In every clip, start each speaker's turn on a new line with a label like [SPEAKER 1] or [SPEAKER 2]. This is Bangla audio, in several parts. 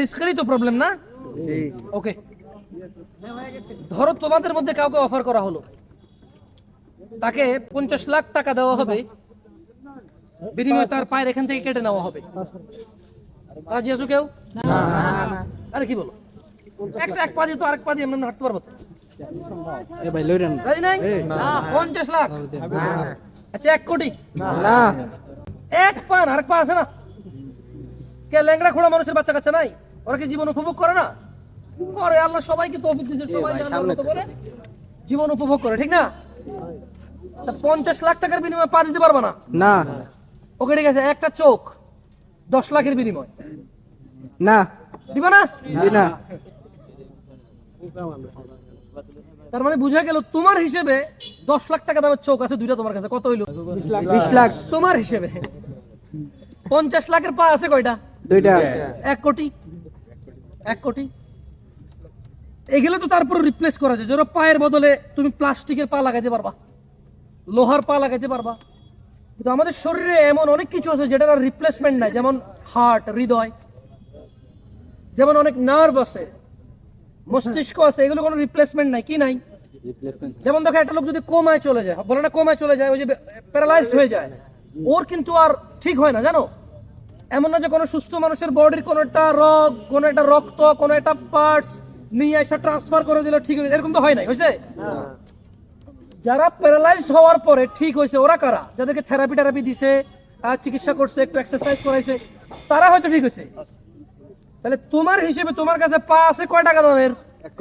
[SPEAKER 1] রিস্কেরই তো প্রবলেম না? ওকে ধরো তোমাদের মধ্যে কাউকে অফার করা হলো। তাকে পঞ্চাশ লাখ টাকা দেওয়া হবে। বিনিময়ে তার পায়ের এখান থেকে কেটে নেওয়া হবে। রাজি আছো কেউ? আরে কি বলো? একটা এক পা দিয়ে তো আরেক পা দিয়ে এমনি হাঁটতে পারব তো।
[SPEAKER 2] এ ভাই লইরেন।
[SPEAKER 1] রাজি নাই? পঞ্চাশ লাখ? আচ্ছা এক কোটি?
[SPEAKER 2] না।
[SPEAKER 1] এক পা আরেক পা আছে না? কে ল্যাংড়া খোড়া মানুষের বাচ্চা কাচ্চা নাই? ওরা কি জীবন উপভোগ করে না? করে আল্লাহ সবাইকে তো অফিস দিয়েছে সবাই করে। জীবন উপভোগ করে ঠিক না? পঞ্চাশ লাখ টাকার বিনিময়ে পা দিতে পারবা না?
[SPEAKER 2] না।
[SPEAKER 1] ওকে ঠিক আছে একটা চোখ দশ লাখের বিনিময়।
[SPEAKER 2] না।
[SPEAKER 1] দিবা না?
[SPEAKER 2] না।
[SPEAKER 1] তার মানে বুঝা গেল তোমার হিসেবে দশ লাখ টাকা দামের চোখ আছে দুইটা তোমার কাছে। কত হইল?
[SPEAKER 2] বিশ লাখ।
[SPEAKER 1] তোমার হিসেবে। পঞ্চাশ লাখের পা আছে কয়টা?
[SPEAKER 2] দুইটা।
[SPEAKER 1] এক কোটি। এক কোটি? এগুলো তো তারপর রিপ্লেস করা যায়। ধরো পায়ের বদলে তুমি প্লাস্টিকের পা লাগাইতে পারবা। লোহার পা লাগাইতে পারবা। কিন্তু আমাদের শরীরে এমন অনেক কিছু আছে যেটার রিপ্লেসমেন্ট নাই। যেমন হার্ট হৃদয়। যেমন অনেক নার্ভ আছে। মস্তিষ্ক আছে। এগুলো কোনো রিপ্লেসমেন্ট নাই। কি নাই? যেমন দেখো একটা লোক যদি কোমায় চলে যায় বলে না কোমায় চলে যায় ওই যে প্যারালাইজড হয়ে যায় ওর কিন্তু আর ঠিক হয় না জানো? এমন না যে কোনো সুস্থ মানুষের বডির কোনো একটা রগ কোনো একটা রক্ত কোনো একটা পার্টস নিয়ে এসে ট্রান্সফার করে দিল ঠিক হয়ে এরকম তো হয় নাই হয়েছে? যারা প্যারালাইজড হওয়ার পরে ঠিক হয়েছে ওরা কারা? যাদেরকে থেরাপি টেরাপি দিছে চিকিৎসা করছে একটু এক্সারসাইজ করাইছে তারা হয়তো ঠিক হয়েছে। তাহলে তোমার হিসেবে তোমার কাছে পা আছে কয় টাকা দামের?
[SPEAKER 2] এক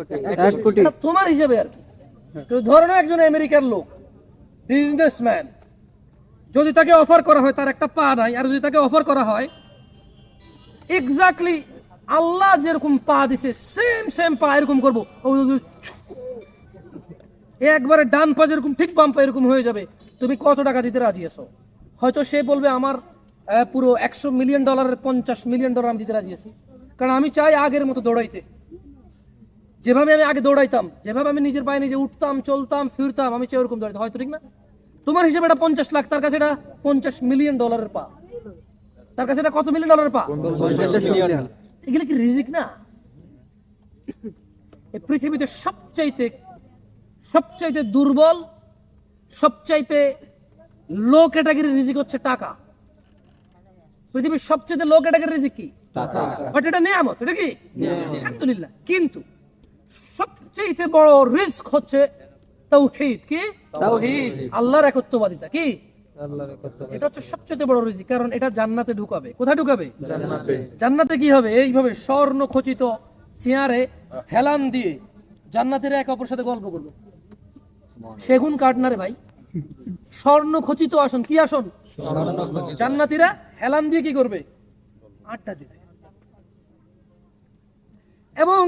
[SPEAKER 2] কোটি।
[SPEAKER 1] তোমার হিসেবে আর কি। তো ধরো একজন আমেরিকার লোক বিজনেসম্যান যদি তাকে অফার করা হয়, তার একটা পা নাই, আর যদি তাকে অফার করা হয় এক্স্যাক্টলি আল্লাহ যেরকম পা দিছে সেম সেম পা এরকম করব। একবারে ডান পা যেরকম, ঠিক বাম পা এরকম হয়ে যাবে, তুমি কত টাকা দিতে রাজি আছো? হয়তো সে বলবে আমার পুরো একশো মিলিয়ন ডলারের পঞ্চাশ মিলিয়ন ডলার আমি দিতে রাজি আছি। কারণ আমি চাই আগের মতো দৌড়াইতে। যেভাবে আমি আগে দৌড়াইতাম, যেভাবে আমি নিজের পায়ে নিজে উঠতাম, চলতাম, ফিরতাম, আমি চাই ওরকম দৌড়াইতাম হয়তো ঠিক না? তোমার হিসেবে এটা পঞ্চাশ লাখ তার কাছে এটা পঞ্চাশ মিলিয়ন ডলারের পা। তার কাছে এটা কত মিলিয়ন ডলারের পা? এগুলো কি রিজিক না? পৃথিবীতে সবচাইতে সবচাইতে দুর্বল সবচাইতে লো ক্যাটাগরি রিজিক হচ্ছে টাকা। পৃথিবীর সবচেয়ে লো ক্যাটাগরি রিজিক কি? বাট এটা নিয়ামত এটা কি? আলহামদুলিল্লাহ। কিন্তু সবচাইতে বড় রিস্ক হচ্ছে তৌহিদ কি?
[SPEAKER 2] তাওহীদ।
[SPEAKER 1] আল্লাহর একত্ববাদিতা কি? এটা হচ্ছে সবচেয়ে বড় রিজিক কারণ এটা জান্নাতে ঢুকাবে। কোথায় ঢুকাবে?
[SPEAKER 2] জান্নাতে।
[SPEAKER 1] জান্নাতে কি হবে? এইভাবে স্বর্ণ খচিত চেয়ারে হেলান দিয়ে জান্নাতের এক অপর সাথে গল্প করবে। সেগুন কাঠ না রে ভাই? স্বর্ণ খচিত আসন কি আসন? জান্নাতিরা হেলান দিয়ে কি করবে? আটটা দিবে। এবং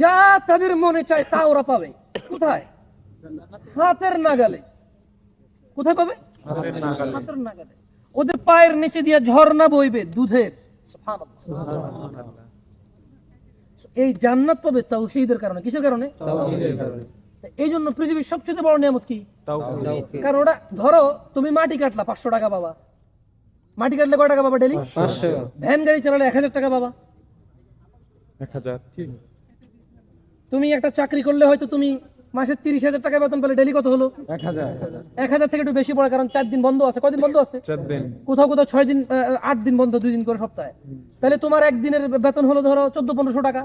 [SPEAKER 1] যা তাদের মনে চায় তা ওরা পাবে। কোথায়? হাতের নাগালে। কোথায় পাবে? হাতের নাগালে। ওদের পায়ের নিচে দিয়ে ঝর্ণা বইবে দুধের। এই জান্নাত পাবে তাওহীদের কারণে। কিসের কারণে? এই জন্য পৃথিবীর সবচেয়ে বড় নিয়ামত কি? কারণ ওটা ধরো তুমি মাটি কাটলা পাঁচশো টাকা পাবা। মাটি কাটলে কয় টাকা পাবা ডেলি? ভ্যান গাড়ি চালালে এক হাজার টাকা
[SPEAKER 3] এক হাজার
[SPEAKER 1] তুমি একটা চাকরি করলে হয়তো তুমি মাসে তিরিশ হাজার টাকা বেতন পেলে ডেলি কত হলো?
[SPEAKER 3] এক হাজার।
[SPEAKER 1] এক হাজার থেকে একটু বেশি পড়ে কারণ চার দিন বন্ধ আছে। কয়দিন বন্ধ আছে?
[SPEAKER 3] চার দিন।
[SPEAKER 1] কোথাও কোথাও ছয় দিন আট দিন বন্ধ দুই দিন করে সপ্তাহে। তাহলে তোমার একদিনের বেতন হলো ধরো চোদ্দ পনেরোশো টাকা।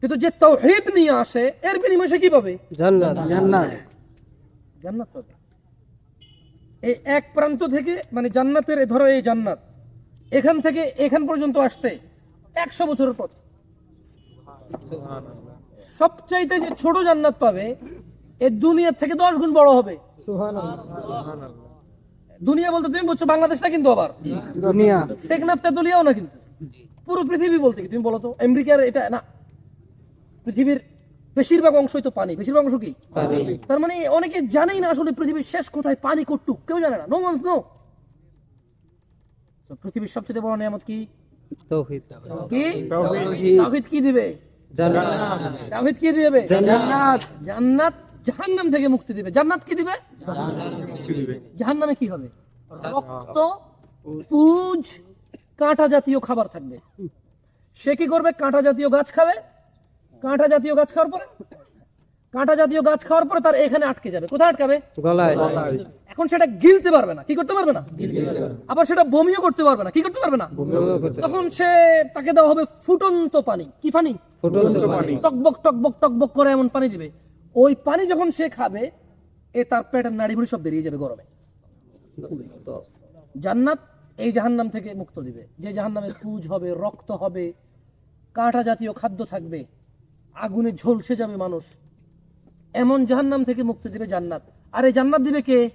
[SPEAKER 1] কিন্তু যে তৌহিদ নিয়ে আসে এর বিনিময়ে সে কি পাবে
[SPEAKER 2] জান্নাত। জান্নাত।
[SPEAKER 1] জান্নাত পাবে এই এক প্রান্ত থেকে মানে জান্নাতের ধরো এই জান্নাত এখান থেকে এখান পর্যন্ত আসতে একশো বছরের পথ। সবচাইতে যে ছোট জান্নাত পাবে এ দুনিয়ার থেকে দশ গুণ বড় হবে। দুনিয়া বলতে তুমি বলছো বাংলাদেশটা কিন্তু আবার?
[SPEAKER 2] দুনিয়া।
[SPEAKER 1] টেকনাফ তেতুলিয়াও না কিন্তু। পুরো পৃথিবী বলতে কি? তুমি বলো তো আমেরিকার এটা না পৃথিবীর বেশিরভাগ অংশই তো পানি। বেশিরভাগ অংশ কি? তার মানে অনেকে জানেই না আসলে পৃথিবীর শেষ কোথায় পানি কটুক। কেউ জানে না। নো ওয়ান্স নো পৃথিবীর সবচেয়ে বড় নিয়ামত কি?
[SPEAKER 2] তাওহীদ
[SPEAKER 1] কি?
[SPEAKER 2] তাওহীদ
[SPEAKER 1] কি দিবে?
[SPEAKER 2] জান্নাত।
[SPEAKER 1] কি দিবে?
[SPEAKER 2] জান্নাত।
[SPEAKER 1] জান্নাত জাহান্নাম থেকে মুক্তি দিবে। জান্নাত কি দিবে? জাহান্নামে কি হবে? রক্ত পুজ কাঁটা জাতীয় খাবার থাকবে। সে কি করবে? কাঁটা জাতীয় গাছ খাবে। কাঁটা জাতীয় গাছ খাওয়ার পরে কাঁটা জাতীয় গাছ খাওয়ার পরে তার এখানে আটকে যাবে। কোথায় আটকাবে?
[SPEAKER 2] গলায়।
[SPEAKER 1] এখন সেটা গিলতে পারবে না কি করতে পারবে না? আবার সেটা বমিও করতে পারবে না কি করতে পারবে না? তখন সে তাকে দেওয়া হবে ফুটন্ত পানি। কি পানি?
[SPEAKER 2] ফুটন্ত পানি।
[SPEAKER 1] টকবক টকবক টকবক করে এমন পানি দিবে। ওই পানি যখন সে খাবে এ তার পেটের নাড়ি ভুড়ি সব বেরিয়ে যাবে গরমে। জান্নাত এই জাহান্নাম থেকে মুক্ত দিবে। যে জাহান্নামে পুজ হবে রক্ত হবে কাঁটা জাতীয় খাদ্য থাকবে আগুনে ঝলসে যাবে মানুষ। এমন জাহান্নাম থেকে মুক্তি দিবে জান্নাত। আর এই জান্নাত দিবে কে?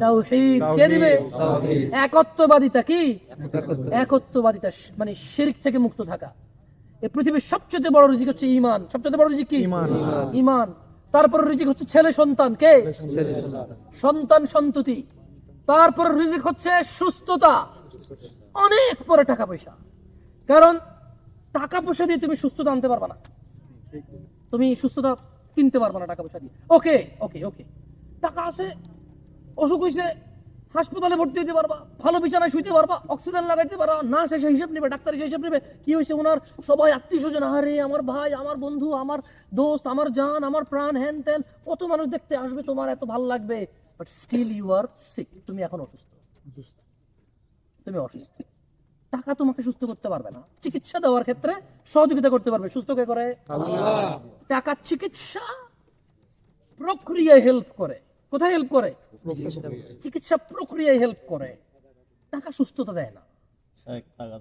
[SPEAKER 1] তাওহীদ। কে দিবে? একত্ববাদিতা কি? একত্ববাদিতা। মানে শিরক থেকে মুক্ত থাকা। এই পৃথিবীর সবচেয়ে বড় রিজিক হচ্ছে ঈমান। সবচেয়ে বড় রিজিক কি?
[SPEAKER 3] ঈমান।
[SPEAKER 1] ঈমান। তারপর রিজিক হচ্ছে ছেলে সন্তান কে? সন্তান সন্ততি। তারপর রিজিক হচ্ছে সুস্থতা। অনেক পরে টাকা পয়সা। কারণ টাকা পয়সা দিয়ে তুমি সুস্থতা আনতে পারবে না। তুমি সুস্থতা কিনতে পারবে না টাকা পয়সা দিয়ে। ওকে ওকে ওকে। টাকা আছে অসুখ হয়েছে হাসপাতালে ভর্তি হইতে পারবা ভালো বিছানায় শুইতে পারবা অক্সিজেন লাগাইতে পারবা না সে হিসাব নেবে ডাক্তার এসে হিসাব নেবে কি হয়েছে ওনার? সবাই আত্মীয় স্বজন আরে আমার ভাই আমার বন্ধু আমার দোস্ত আমার জান আমার প্রাণ হ্যান ত্যান কত মানুষ দেখতে আসবে তোমার এত ভালো লাগবে। But still you are sick তুমি এখন অসুস্থ। তুমি অসুস্থ। টাকা তোমাকে সুস্থ করতে পারবে না। চিকিৎসা দেওয়ার ক্ষেত্রে সহযোগিতা করতে পারবে। সুস্থ কে করে? টাকা চিকিৎসা প্রক্রিয়ায় হেল্প করে। কোথায় হেল্প করে? চিকিৎসা প্রক্রিয়ায় হেল্প করে। টাকা সুস্থতা দেয় না। হ্যাঁ, ইনশাআল্লাহ,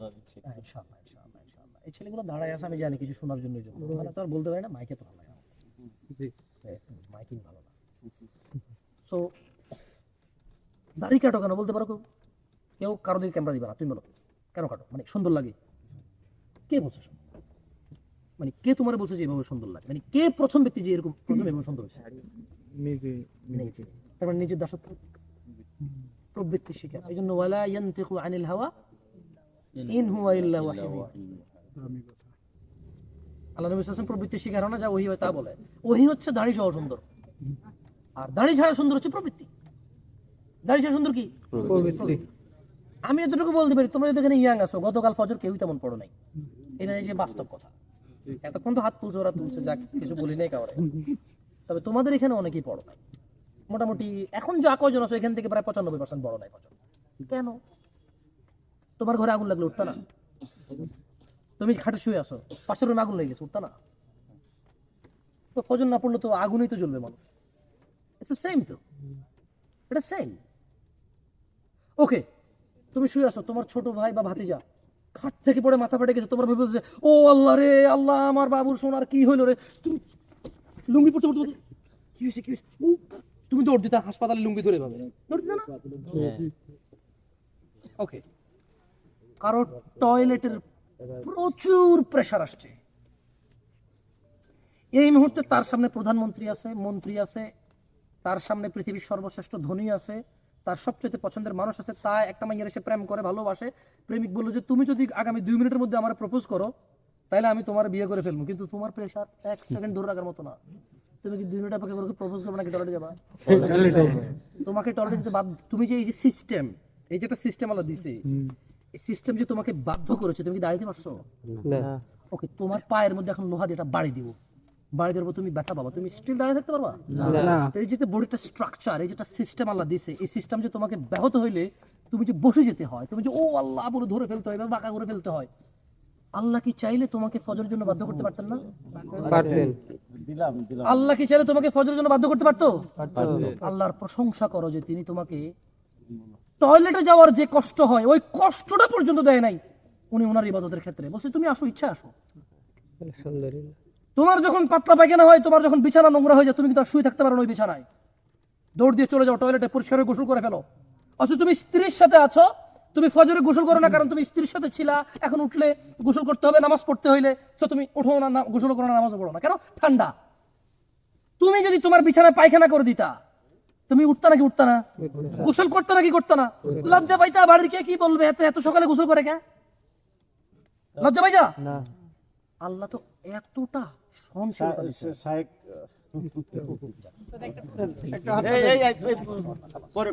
[SPEAKER 1] ইনশাআল্লাহ, ইনশাআল্লাহ। এই ছেলেগুলো দাঁড়ায় আছে আমি জানি কিছু শোনার জন্য মানে তো আর বলতে পারি না মাইকে তো ভালো মাইকিং ভালো না। সো দাড়ি কাটো কেন? বলতে পারো কেউ? কেউ কারও দিকে ক্যামেরা দিবে না তুমি বলো। কেন কাটো? মানে সুন্দর লাগে। কে বলছে মানে কে তোমার বলছে যে এভাবে সুন্দর লাগে? মানে কে প্রথম ব্যক্তি যে এরকম প্রথম এভাবে সুন্দর হয়েছে?
[SPEAKER 3] নিজে
[SPEAKER 1] নিজে। তার মানে নিজের দাসত্ব। প্রবৃত্তি শিকার এই জন্য ওয়ালা ইয়ান্তিকু আনিল হাওয়া ইন হুয়া ইল্লা আল্লাহ নবী সাল্লাল্লাহু প্রবৃত্তি শিকার না যা ওহি হয় তা বলে। ওহি হচ্ছে দাড়ি সহ সুন্দর। আর দাড়ি ছাড়া সুন্দর হচ্ছে প্রবৃত্তি। দাড়ি ছাড়া সুন্দর কি?
[SPEAKER 2] প্রবৃত্তি।
[SPEAKER 1] আমি এতটুকু বলতে পারি, তোমরা যদি এখানে ইয়াং আছো, গতকাল ফজর কেউই তেমন পড়ো নাই। এটা যে বাস্তব কথা। এতক্ষণ তো হাত তুলছে, ওরা তুলছে, যাক, কিছু বলি নাই কাউরে তবে তোমাদের এখানে অনেকেই পড়ো নাই। মোটামুটি এখন যা কয়জন আছো, এখান থেকে প্রায় পঁচানব্বই পার্সেন্ট বড় নাই ফজর। কেন? তোমার ঘরে আগুন লাগলে উঠতা না? তুমি খাটে শুয়ে আসো পাশের রুমে আগুন লেগে গেছে, উঠতা না? তো ফজর না পড়লে তো আগুনই তো জ্বলবে মানুষ। ইটস সেম তো এটা সেম ওকে তুমি শুয়ে আসো তোমার ছোট ভাই বা ভাতিজা খাট থেকে পড়ে মাথা ফেটে গেছে তোমার ভেবে ও আল্লাহ রে আল্লাহ আমার বাবুর সোনার কি হইল রে? তুমি লুঙ্গি পড়তে পড়তে কি হয়েছে কি হয়েছে তুমি দৌড় দিতা হাসপাতালে লুঙ্গি ধরে পাবে। দৌড় দিতা না? ওকে কারও টয়লেটের প্রচুর প্রেসার আসছে। এই মুহূর্তে তার সামনে প্রধানমন্ত্রী আছে মন্ত্রী আছে তার সামনে পৃথিবীর সর্বশ্রেষ্ঠ ধনী আছে তার সবচেয়ে পছন্দের মানুষ আছে তা একটা মাইয়ের এসে প্রেম করে ভালোবাসে। প্রেমিক বলল যে তুমি যদি আগামী দুই মিনিটের মধ্যে আমার প্রপোজ করো তাহলে আমি তোমার বিয়ে করে ফেলব। কিন্তু তোমার প্রেশার এক সেকেন্ড ধরে রাখার মতো না। তুমি কি দুই মিনিট অপেক্ষা করে প্রপোজ করবে নাকি টয়লেটে যাবা? তোমাকে টয়লেটে যেতে বাধ্য তুমি যে এই যে সিস্টেম এই যে একটা সিস্টেম আলাদা দিছে এই সিস্টেম যে তোমাকে বাধ্য করেছে তুমি কি দাঁড়িয়ে পারছ
[SPEAKER 2] না।
[SPEAKER 1] ওকে তোমার পায়ের মধ্যে এখন লোহা দিয়ে এটা বাড়ি দিব। বাড়ি দেওয়ার তুমি ব্যথা পাবা তুমি স্টিল দাঁড়িয়ে থাকতে পারবা?
[SPEAKER 2] না।
[SPEAKER 1] এই যে বডিটা স্ট্রাকচার এই যেটা সিস্টেম আল্লাহ দিছে এই সিস্টেম যে তোমাকে ব্যাহত হইলে তুমি যে বসে যেতে হয় তুমি যে ও আল্লাহ বলে ধরে ফেলতে হয় বা বাঁকা করে ফেলতে হয়। আল্লাহ কি চাইলে তোমাকে ফজরের জন্য বাধ্য করতে পারতেন না?
[SPEAKER 2] পারতেন।
[SPEAKER 1] আল্লাহ কি চাইলে তোমাকে ফজরের জন্য বাধ্য করতে পারতো। আল্লাহর প্রশংসা করো যে তিনি তোমাকে টয়লেটে যাওয়ার যে কষ্ট হয় ওই কষ্টটা পর্যন্ত দেয় নাই। উনি ওনার ইবাদতের ক্ষেত্রে। বলছে তুমি আসো ইচ্ছা আসো।
[SPEAKER 2] আলহামদুলিল্লাহ।
[SPEAKER 1] তোমার যখন পাতলা পায়খানা হয় তোমার যখন বিছানা নোংরা হয়ে যায় তুমি কিন্তু আর শুয়ে থাকতে পারো ওই বিছানায়? দৌড় দিয়ে চলে যাও টয়লেটে পরিষ্কার হয়ে গোসল করে ফেলো। অথচ তুমি স্ত্রীর সাথে আছো তুমি ফজরে গোসল করো না কারণ তুমি স্ত্রীর সাথে ছিলা এখন উঠলে গোসল করতে হবে নামাজ পড়তে হইলে সো তুমি উঠো না গোসল করো না নামাজও পড়ো না। কেন? ঠান্ডা। তুমি যদি তোমার বিছানায় পায়খানা করে দিতা তুমি উঠতা নাকি উঠতা না? গোসল করতে নাকি করতে না? লজ্জা পাইতা? বাড়ির কে কি বলবে? এত এত সকালে গোসল করে কে? লজ্জা পাইতা?
[SPEAKER 2] না।
[SPEAKER 1] আল্লাহ তো এতটা
[SPEAKER 4] পরে।